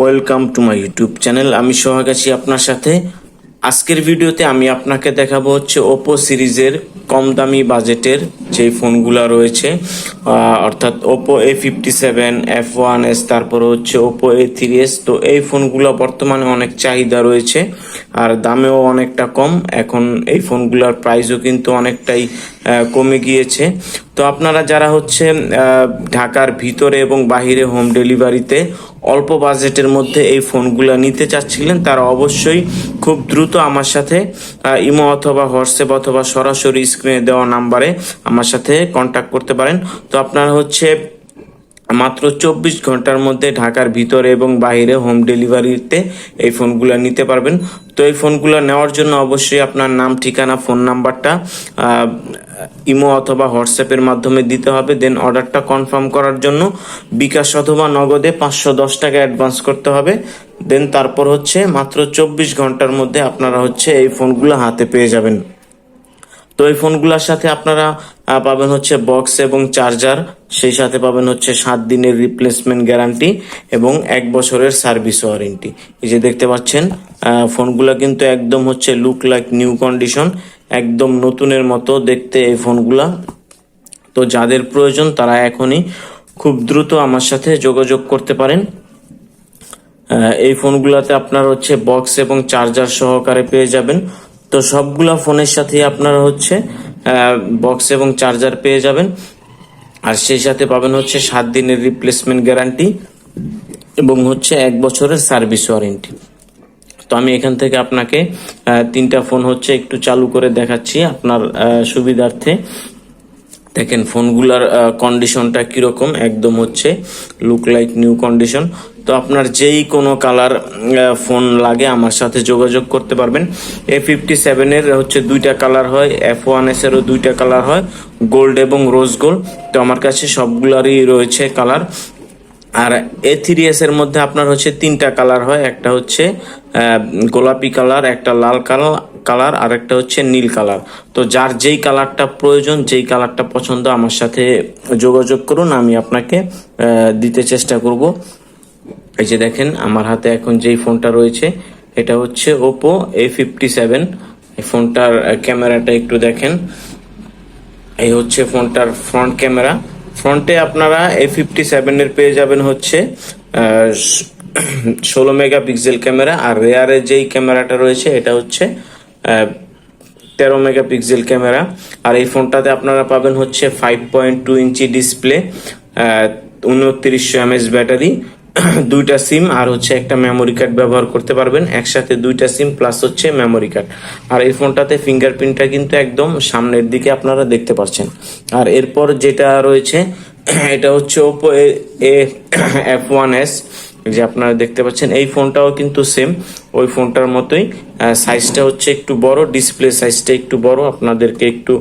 Welcome to my YouTube channel আমি সোহাগ আছি আপনার সাথে। আজকের ভিডিওতে আমি আপনাকে দেখাবো হচ্ছে ওপো সিরিজের কম দামি বাজেটের যে ফোনগুলো রয়েছে। অর্থাৎ Oppo A fifty seven F one S তারপরে হচ্ছে ওপো এ থ্রি এস তো এই ফোনগুলো বর্তমানে অনেক চাহিদা রয়েছে আর দামেও অনেকটা কম। এখন এই ফোনগুলোর প্রাইসও কিন্তু অনেকটাই কমে গিয়েছে। তো আপনারা যারা হচ্ছে ঢাকার ভিতরে এবং বাহিরে হোম ডেলিভারিতে অল্প বাজেটের মধ্যে এই ফোনগুলো নিতে চাচ্ছিলেন, তারা অবশ্যই খুব দ্রুত আমার সাথে ইমো অথবা হোয়াটসঅ্যাপ অথবা সরাসরি স্ক্রিনে দেওয়া নাম্বারে আমার সাথে কন্ট্যাক্ট করতে পারেন। তো আপনারা হচ্ছে মাত্র চব্বিশ ঘণ্টার মধ্যে ঢাকার ভিতরে এবং বাইরে হোম ডেলিভারিতে এই ফোনগুলো নিতে পারবেন। তো এই ফোনগুলো নেওয়ার জন্য অবশ্যই আপনার নাম, ঠিকানা, ফোন নাম্বারটা ইমো অথবা হোয়াটসঅ্যাপের মাধ্যমে দিতে হবে। দেন অর্ডারটা কনফার্ম করার জন্য বিকাশ অথবা নগদে পাঁচশো দশ টাকা অ্যাডভান্স করতে হবে। দেন তারপর হচ্ছে মাত্র চব্বিশ ঘণ্টার মধ্যে আপনারা হচ্ছে এই ফোনগুলো হাতে পেয়ে যাবেন। তো এই ফোনগুলোর সাথে আপনারা পাবেন হচ্ছে বক্স এবং চার্জার সেই সাথে পাবেন হচ্ছে সাত দিনের রিপ্লেসমেন্ট গ্যারান্টি এবং এক বছরের সার্ভিস ওয়ারেন্টি এই যে দেখতে পাচ্ছেন ফোনগুলো কিন্তু একদম হচ্ছে লুক লাইক নিউ কন্ডিশন একদম নতুনের মতো দেখতে এই ফোনগুলা। তো যাদের প্রয়োজন তারা এখনই খুব দ্রুত আমার সাথে যোগাযোগ করতে পারেন। এই ফোনগুলোতে আপনার হচ্ছে বক্স এবং চার্জার সহকারে পেয়ে যাবেন। তো সবগুলা ফোনের সাথে আপনারা হচ্ছে বক্স এবং চার্জার পেয়ে যাবেন। আর সেই সাথে পাবেন হচ্ছে সাত দিনের রিপ্লেসমেন্ট গ্যারান্টি এবং হচ্ছে এক বছরের সার্ভিস ওয়ারেন্টি তো আমি এখান থেকে আপনাকে তিনটা ফোন হচ্ছে একটু চালু করে দেখাচ্ছি আপনার সুবিধার্থে। দেখেন ফোনগুলার কন্ডিশনটা কীরকম, একদম হচ্ছে লুক লাইক নিউ কন্ডিশন তো আপনার যেই কোনো কালার ফোন লাগে আমার সাথে যোগাযোগ করতে পারবেন। এ ফিফটি সেভেনের হচ্ছে দুইটা কালার হয় এফ ওয়ান এস এরও দুইটা কালার হয়, গোল্ড এবং রোজ গোল্ড। তো আমার কাছে সবগুলারই রয়েছে কালার। আর এ থ্রি এস এর মধ্যে আপনার হচ্ছে তিনটা কালার হয়, একটা হচ্ছে গোলাপি কালার, একটা লাল কালার কালার, আর একটা হচ্ছে নীল কালার। তো যার যেই কালারটা প্রয়োজন, যেই কালারটা পছন্দ, আমার সাথে যোগাযোগ করুন, আমি আপনাকে দিতে চেষ্টা করব। এই যে দেখেন, আমার হাতে এখন যেই ফোনটা রয়েছে, এটা হচ্ছে ওপো এ ফিফটি সেভেন এই ফোনটার ক্যামেরাটা একটু দেখেন। এই হচ্ছে ফোনটার ফ্রন্ট ক্যামেরা। ফ্রন্টে আপনারা এ ফিফটি সেভেনের পেয়ে যাবেন হচ্ছে ষোলো মেগাপিক্সেল ক্যামেরা। আর রেয়ারে যেই ক্যামেরাটা রয়েছে, এটা হচ্ছে তেরো মেগাপিক্সেল ক্যামেরা। আর এই ফোনটাতে আপনারা পাবেন হচ্ছে five point two inch display উনত্রিশশো এমএস ব্যাটারি। দুইটা সিম আর হচ্ছে একটা মেমোরি কার্ড ব্যবহার করতে পারবেন। একসাথে দুইটা সিম প্লাস হচ্ছে মেমোরি কার্ড আর এই ফোনটাতে ফিঙ্গারপ্রিন্টটা কিন্তু একদম সামনের দিকে আপনারা দেখতে পাচ্ছেন। আর এরপর যেটা রয়েছে, এটা হচ্ছে Oppo A F one S যে আপনারা দেখতে পাচ্ছেন, এই ফোনটাও কিন্তু সেম ওই ফোনটার মতোই সাইজটা হচ্ছে একটু বড় ডিসপ্লে সাইজটা একটু বড়। আপনাদেরকে একটু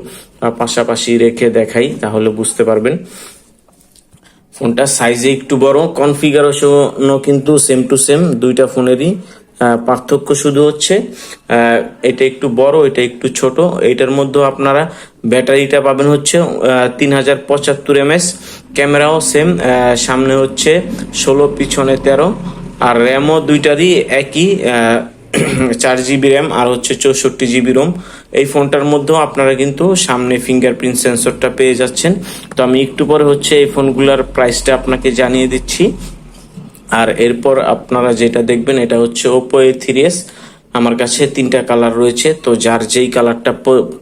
পাশাপাশি রেখে দেখাই, তাহলে বুঝতে পারবেন। ফোনটা সাইজে একটু বড় কনফিগারেশনও কিন্তু সেম টু সেম দুইটা ফোনেরই পার্থক্য শুধু হচ্ছে এটা একটু বড়, এটা একটু ছোট। এইটার মধ্যে আপনারা ব্যাটারিটা পাবেন হচ্ছে তিন হাজার পঁচাত্তর এমএস। ক্যামেরাও সেম সামনে হচ্ছে ষোলো, পিছনে তেরো। আর র্যামও দুইটারই একই চার জিবি র্যাম আর হচ্ছে চৌষট্টি জিবি রোম এই ফোনটার মধ্যেও আপনারা কিন্তু সামনে ফিঙ্গারপ্রিন্ট সেন্সরটা পেয়ে যাচ্ছেন। তো আমি একটু পরে হচ্ছে এই ফোনগুলোর প্রাইসটা আপনাকে জানিয়ে দিচ্ছি। আর এরপর আপনারা যেটা দেখবেন, এটা হচ্ছে ওপো এ থ্রি এস আমার কাছে তিনটা কালার রয়েছে। তো যার যেই কালারটা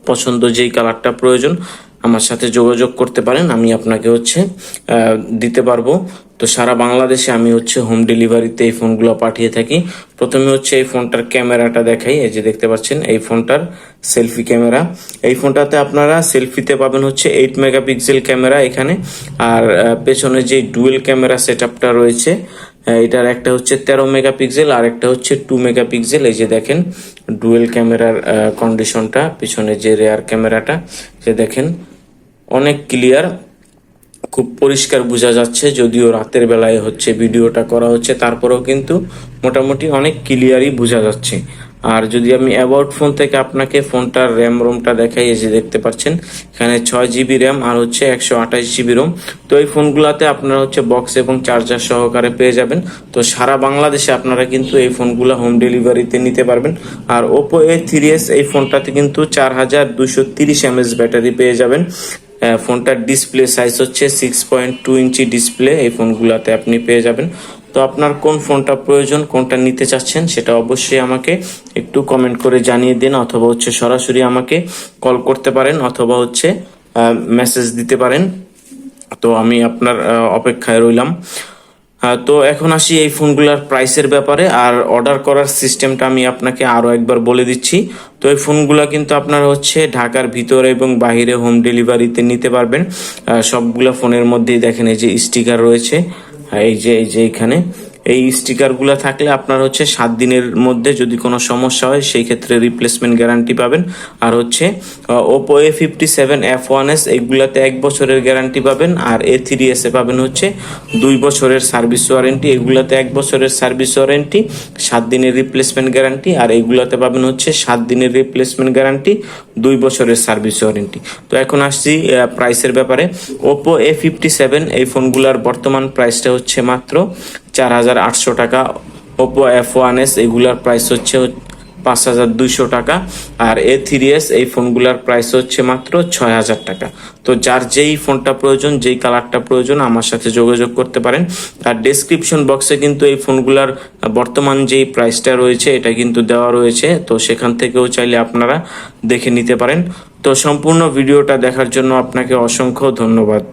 পছন্দ যেই কালারটা প্রয়োজন আমার সাথে যোগাযোগ করতে পারেন, আমি আপনাকে হচ্ছে দিতে পারব। তো সারা বাংলাদেশে আমি হচ্ছে হোম ডেলিভারিতে এই ফোনগুলো পাঠিয়ে থাকি। প্রথমে হচ্ছে এই ফোনটার ক্যামেরাটা দেখাই, এই যে দেখতে পাচ্ছেন, এই ফোনটার সেলফি ক্যামেরা। এই ফোনটাতে আপনারা সেলফিতে পাবেন হচ্ছে এইট মেগাপিক্সেল ক্যামেরা এখানে। আর পেছনে যে ডুয়েল ক্যামেরা সেট রয়েছে এটার একটা হচ্ছে তেরো মেগাপিক্সেল আর একটা হচ্ছে টু মেগাপিক্সেল এই যে দেখেন ডুয়েল ক্যামেরার কন্ডিশনটা পিছনে যে রেয়ার ক্যামেরাটা, যে দেখেন অনেক ক্লিয়ার খুব পরিষ্কার বোঝা যাচ্ছে, যদিও রাতের বেলায় হচ্ছে ভিডিওটা করা হচ্ছে, তারপরেও কিন্তু মোটামুটি অনেক ক্লিয়ারই বোঝা যাচ্ছে। আর যদি আমি অ্যাবাউট ফোন থেকে আপনাকে ফোনটার র্যাম রোমটা দেখাই যে দেখতে পাচ্ছেন, এখানে ছয় জিবি র্যাম আর হচ্ছে একশো আঠাশ জিবি রোম তো এই ফোনগুলোতে আপনারা হচ্ছে বক্স এবং চার্জার সহকারে পেয়ে যাবেন। তো সারা বাংলাদেশে আপনারা কিন্তু এই ফোনগুলো হোম ডেলিভারিতে নিতে পারবেন। আর ওপো এ থ্রি এস এই ফোনটাতে কিন্তু চার হাজার দুশো তিরিশ এমএস ব্যাটারি পেয়ে যাবেন। ফোনটার ডিসপ্লে সাইজ হচ্ছে six point two inch display এই ফোনগুলোতে আপনি পেয়ে যাবেন। তো আপনার কোন ফোনটা প্রয়োজন, কোনটা নিতে চাচ্ছেন সেটা অবশ্যই আমাকে একটু কমেন্ট করে জানিয়ে দিন, অথবা হচ্ছে সরাসরি আমাকে কল করতে পারেন, অথবা হচ্ছে মেসেজ দিতে পারেন। তো আমি আপনার অপেক্ষায় রইলাম। তো এখন আসি এই ফোনগুলোর প্রাইসের ব্যাপারে, আর অর্ডার করার সিস্টেমটা আমি আপনাকে আরও একবার বলে দিচ্ছি। তো এই ফোনগুলো কিন্তু আপনার হচ্ছে ঢাকার ভিতরে এবং বাহিরে হোম ডেলিভারিতে নিতে পারবেন। সবগুলো ফোনের মধ্যেই দেখেন এই যে স্টিকার রয়েছে। এই যে এই যে এখানে। এই স্টিকারগুলো থাকলে আপনার হচ্ছে সাত দিনের মধ্যে যদি কোনো সমস্যা হয়, সেই ক্ষেত্রে রিপ্লেসমেন্ট গ্যারান্টি পাবেন। আর হচ্ছে Oppo A fifty seven F one S এইগুলাতে এক বছরের গ্যারান্টি পাবেন। আর এ থ্রি এস এ পাবেন হচ্ছে দুই বছরের সার্ভিস ওয়ারেন্টি এগুলাতে এক বছরের সার্ভিস ওয়ারেন্টি সাত দিনের রিপ্লেসমেন্ট গ্যারান্টি আর এইগুলাতে পাবেন হচ্ছে সাত দিনের রিপ্লেসমেন্ট গ্যারান্টি দুই বছরের সার্ভিস ওয়ারেন্টি তো এখন আসছি প্রাইসের ব্যাপারে। ওপো এ ফিফটি সেভেন এই ফোনগুলোর বর্তমান প্রাইসটা হচ্ছে মাত্র চার হাজার আটশো টাকা ওপো এফ ওয়ান এস এগুলার প্রাইস হচ্ছে পাঁচ হাজার দুইশো টাকা, আর এ থ্রি এস এই ফোনগুলার প্রাইস হচ্ছে মাত্র ছয় হাজার টাকা। তো যার যেই ফোনটা প্রয়োজন, যেই কালারটা প্রয়োজন, আমার সাথে যোগাযোগ করতে পারেন। আর ডেসক্রিপশন বক্সে কিন্তু এই ফোনগুলার বর্তমান যেই প্রাইসটা রয়েছে, এটা কিন্তু দেওয়া রয়েছে। তো সেখান থেকেও চাইলে আপনারা দেখে নিতে পারেন। তো সম্পূর্ণ ভিডিওটা দেখার জন্য আপনাকে অসংখ্য ধন্যবাদ।